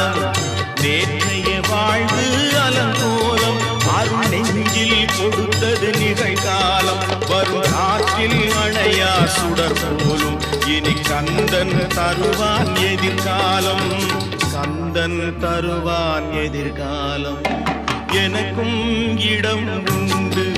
காலம் நேற்றைய வாழ்வு அலங்கோலம் அருள் நெஞ்சில் கொடுத்தது நிகழ்காலம். வரும் காற்றில் அணையா சுடர் போலும் இனி கந்தன் தருவான் எதிர்காலம். கந்தன் தருவான் எதிர்காலம். எனக்கும் இடம் உண்டு.